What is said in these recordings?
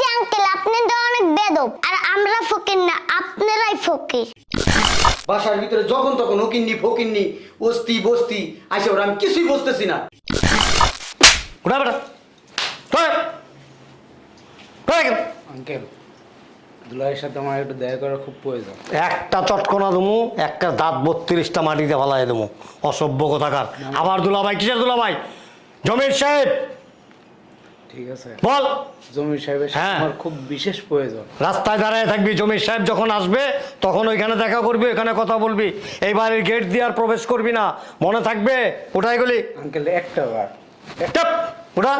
যে আঙ্কেল আপনি তো অনেক বেদব। আর আমরা ফকির না আপনারাই ফকির। বাসার ভিতরে যখন তখন উকিন্নি ফকিন্নি অস্তি বস্তি আসে ওরা আমি কিছুই বুঝতেছি না। উঠা বেটা। আঙ্কেল দুলাইয়ের সাথে আমার একটু দেখা করার খুব প্রয়োজন। একটা চটকনা দেবো একটা দাঁত বত্রিশটা মাটিতে ফালাই দেবো। অসভ্য কোথাকার। আবার দুলাভাই কিসের দুলাভাই? জমির সাহেব! ঠিক আছে। বল। জমির সাহেবের হ্যাঁ। আমার খুব বিশেষ প্রয়োজন। রাস্তায় দাঁড়ায় থাকবি জমির সাহেব যখন আসবে তখন ওইখানে দেখা করবি ওইখানে কথা বলবি। এই বাড়ির গেট দিয়ে আর প্রবেশ করবি না। মনে থাকবে ওটাই গলি? আঙ্কেল একটা বার। চাপ, ওটা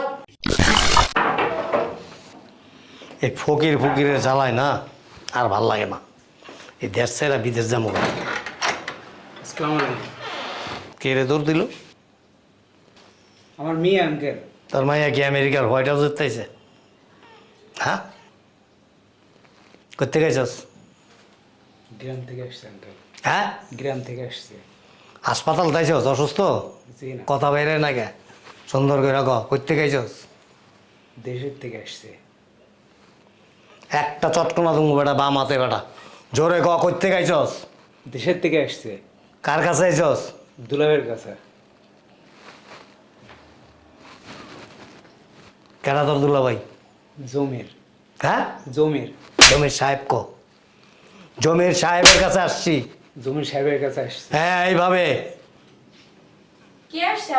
এই ফকির ফকিরের জ্বালায় না আর ভালো লাগে না। এই দেশ ছেড়া বিদেশ যাব আসসালামু আলাইকুম। কে রে দৌড় দিল? আমার মেয়ে আঙ্কেল। তোর মাইয়া কি আমেরিকার হোয়াইট হাউস দেখতেছে হ্যাঁ? করতে গেছস গ্রাম থেকে আসছে হ্যাঁ? গ্রাম থেকে আসছে। হাসপাতাল তাইছস অসুস্থ? কথা বাইরে না কে? সুন্দর করে ক করতে গেছস দেশের থেকে আসছে। একটা চটকনা তুমি বেটা বাম হাতে বেটা। জোরে ক করতে গেছস দেশের থেকে আসছে। কার কাছে আইছস? দুলাভের কাছে। কেডা তোর দুলা ভাই? জমির। হ্যাঁ? জমির। জমির সাহেব ক। জমির সাহেবের কাছে আসছি। জমির সাহেবের কাছে আসছি। হ্যাঁ এইভাবে। কে আসছে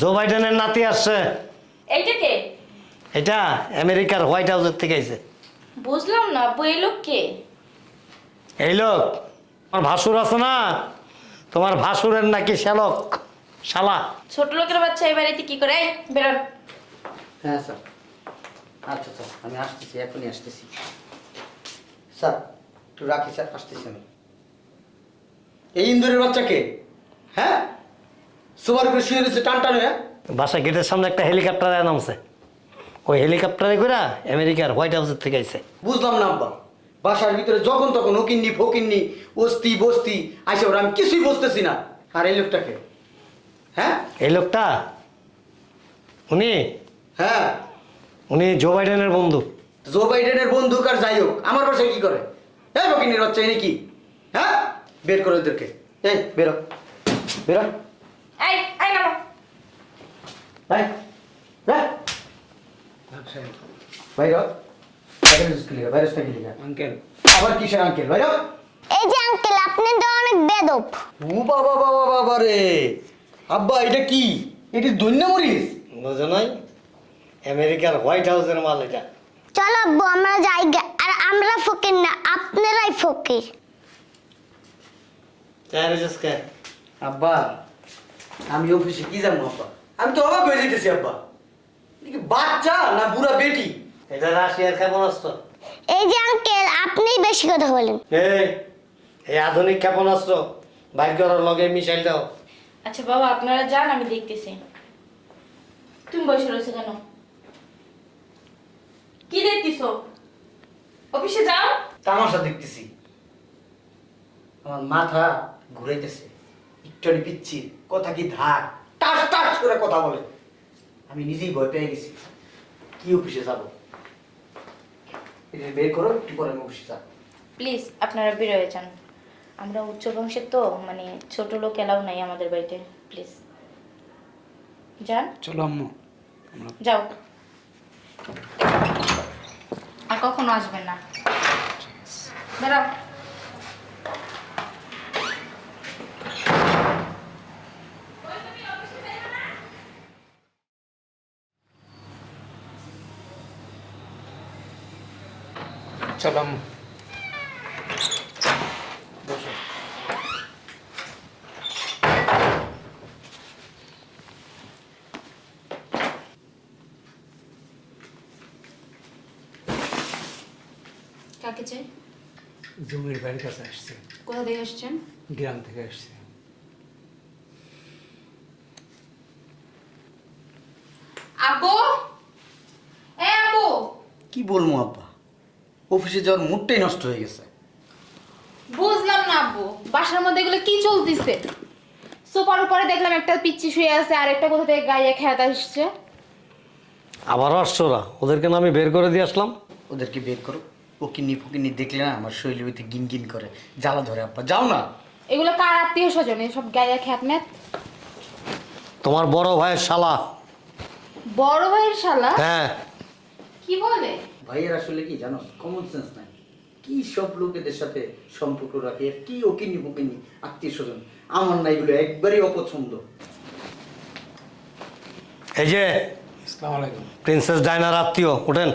জো বাইডেনের নাতি আসছে। এইটা কে? এটা আমেরিকার হোয়াইট হাউসের থেকে আইছে। বুঝলাম না আব্বু এই লোক কে? এই লোক তোমার ভাসুর আছে না? তোমার ভাসুরের নাকি শ্যালক শালা। ছোট লোকের বাচ্চা এই বাড়িতে কি করে? এই বেরোন হ্যাঁ স্যার। আচ্ছা স্যার আমি আসতেছি এখনই আসতেছি। স্যার একটু রাখি স্যার আসতেছি আমি। এই ইন্দুরের বাচ্চাকে হ্যাঁ? সবার উপরে শুয়ে রয়েছে টান টান হয়ে? বাসা গেটের সামনে একটা হেলিকপ্টার নামছে ওই হেলিকপ্টারে করে আমেরিকার হোয়াইট হাউসের থেকে আইছে। বুঝলাম না আব্বা। বাসার ভিতরে যখন তখন উকিন্নি ফকিন্নি অস্তি বস্তি আসে ওরা আমি কিছুই বুঝতেছি না। আর এই লোকটাকে হ্যাঁ? এই লোকটা? উনি? হ্যাঁ। উনি জো বাইডেনের বন্ধু। জো বাইডেনের বন্ধু আর যাই হোক আমার বাসায় কি করে? হ্যাঁ ফকিন্নির বাচ্চা এনে কি হ্যাঁ? বের করে ওদেরকে। এই বেরো। বেরো। এই এই নামো। আঙ্কেল আবার কিসের আঙ্কেল বাইরে এই যে আঙ্কেল আপনি তো অনেক বেদব। ও বাবা বাবা বাবা রে। আব্বা এটা কি? এটি দৈন্য মরিস বুঝো নাই। আমেরিকার হোয়াইট হাউসের মাল এটা। চলো আব্বু আমরা যাই আর আমরা ফকির না আপনারাই ফকির। আব্বা আমি অফিসে কি জানো আব্বা? আমি তো অবাক হয়ে যেতেছি আব্বা। কি বাচ্চা না বুড়া বেটি? এটা রাশিয়ার ক্ষেপণাস্ত্র। এই যে আঙ্কেল আপনিই বেশি কথা বলেন। এই এই আধুনিক ক্ষেপণাস্ত্র বাইর করার লগে মিসাইল দাও। আচ্ছা বাবা আপনারা যান আমি দেখতেছি। তুমি বসে রয়েছো কেন? কি দেখতেছো? অফিসে যাও। তামাশা দেখতেছি। আমার মাথা ঘুরাইতেছে। একটু পিচ্ছি কথা কি ধার? টাস টাস করে কথা বলে। আমি নিজেই ভয় পেয়ে গেছি। কি অফিসে যাব? এটা বের করো একটু পরে আমি অফিসে যাব। প্লিজ আপনারা বেরোয় যান। আমরা উচ্চ বংশের তো মানে ছোট লোক এলাও নাই আমাদের বাড়িতে। প্লিজ। যান। চলো আম্মু। যাও। কখনো আসবেন না। বেরাও চলো কাকে চাই? জমির বাড়ির কাছে আসছে। কোথা থেকে আসছেন? গ্রাম থেকে আসছে। আব্বু? এ আব্বু! কি বলব আব্বা? অফিসে যাওয়ার মুডটাই নষ্ট হয়ে গেছে। বুঝলাম না আব্বু। বাসার মধ্যে এগুলো কি চলতেছে? সোফার উপরে দেখলাম একটা পিচ্ছি শুয়ে আছে আর একটা কোথা থেকে গায়ে খেয়াত আসছে। আবারও আসছো ওরা? ওদেরকে না আমি বের করে দিয়ে আসলাম? ওদেরকে বের করো? ওকিনি ফকিনি দেখলে না আমার শরীরের ভিতরে গিন গিন করে। জ্বালা ধরে আব্বা যাও না। এগুলো কার আত্মীয় স্বজন? সব গায়ে খ্যাপনেত তোমার বড় ভাইয়ের শালা। বড় ভাইয়ের শালা? হ্যাঁ। কি বলে? ভাইয়ের আসলে কি জানো কমন সেন্স নাই। কি সব লোকেদের সাথে সম্পর্ক রাখে আর কি ওকিনি ফকিনি আত্মীয় স্বজন? আমার না এগুলো একবারই অপছন্দ। এই যে আসসালামু আলাইকুম। প্রিন্সেস ডায়নার আত্মীয় উঠেন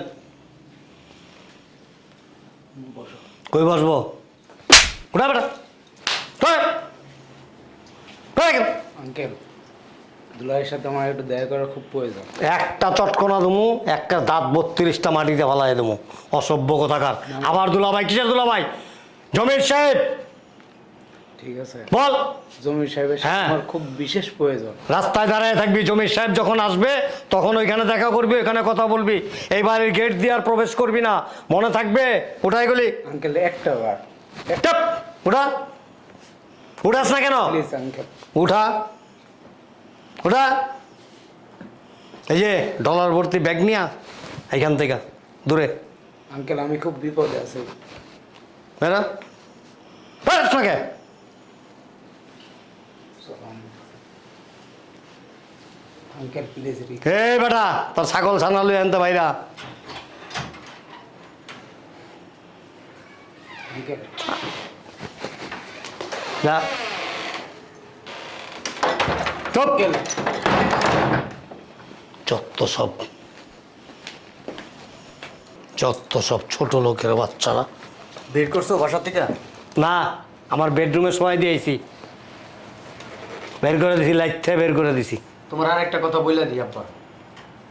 কই বসবো? বেটা। আঙ্কেল দুলাইয়ের সাথে আমার একটু দেখা খুব প্রয়োজন। একটা চটকনা একটা দাঁত বত্রিশটা মাটিতে ফালাই দেবো। অসভ্য কোথাকার। আবার দুলাভাই কিসের দুলাভাই? জমির সাহেব ঠিক আছে? বল। জমির সাহেবের হ্যাঁ। আমার খুব বিশেষ প্রয়োজন। রাস্তায় দাঁড়ায় থাকবি জমির সাহেব যখন আসবে তখন ওইখানে দেখা করবি ওইখানে কথা বলবি। এই বাড়ির গেট দিয়ে আর প্রবেশ করবি না। মনে থাকবে? ওটাই গলি। আঙ্কেল একটা বার। চাপ। উঠা। উঠাস না কেন? Please uncle. উঠা। উঠা। এই যে ডলার ভর্তি ব্যাগ নিয়া এখান থেকে দূরে। আঙ্কেল আমি খুব বিপদে আছি। বেরা। বেরাস না কে? হে বেটা তোর ছাগল ছানালু আনতে ভাইরা যা। চুপ। যত সব যত সব ছোট লোকের বাচ্চারা। বের করছ বাসা থেকে? না আমার বেডরুমে সময় দিয়েছি। বের করে দিছি লাইট বের করে দিছি। তোমার আর একটা কথা বইলা দিই আব্বা।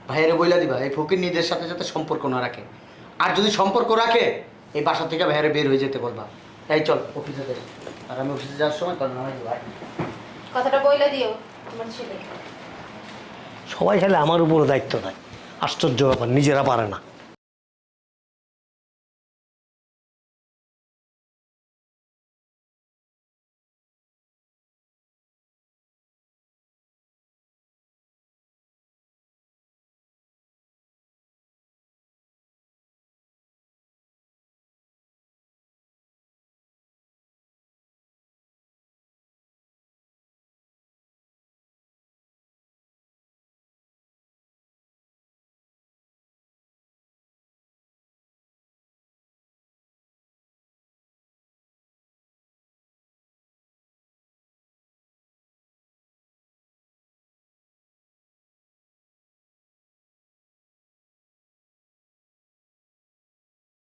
ভাইয়েরে বইলা দিবা এই ফকির নিজের সাথে সাথে সম্পর্ক না রাখে। আর যদি সম্পর্ক রাখে এই বাসা থেকে ভাইয়েরে বের হয়ে যেতে বলবা। এই চল অফিসে যাই। আর আমি অফিসে যাওয়ার সময় তোর নামে ভাই। কথাটা বইলে দিও আমার ছেলে। সবাই খালি আমার উপরে দায়িত্ব দেয় আশ্চর্য ব্যাপার নিজেরা পারে না।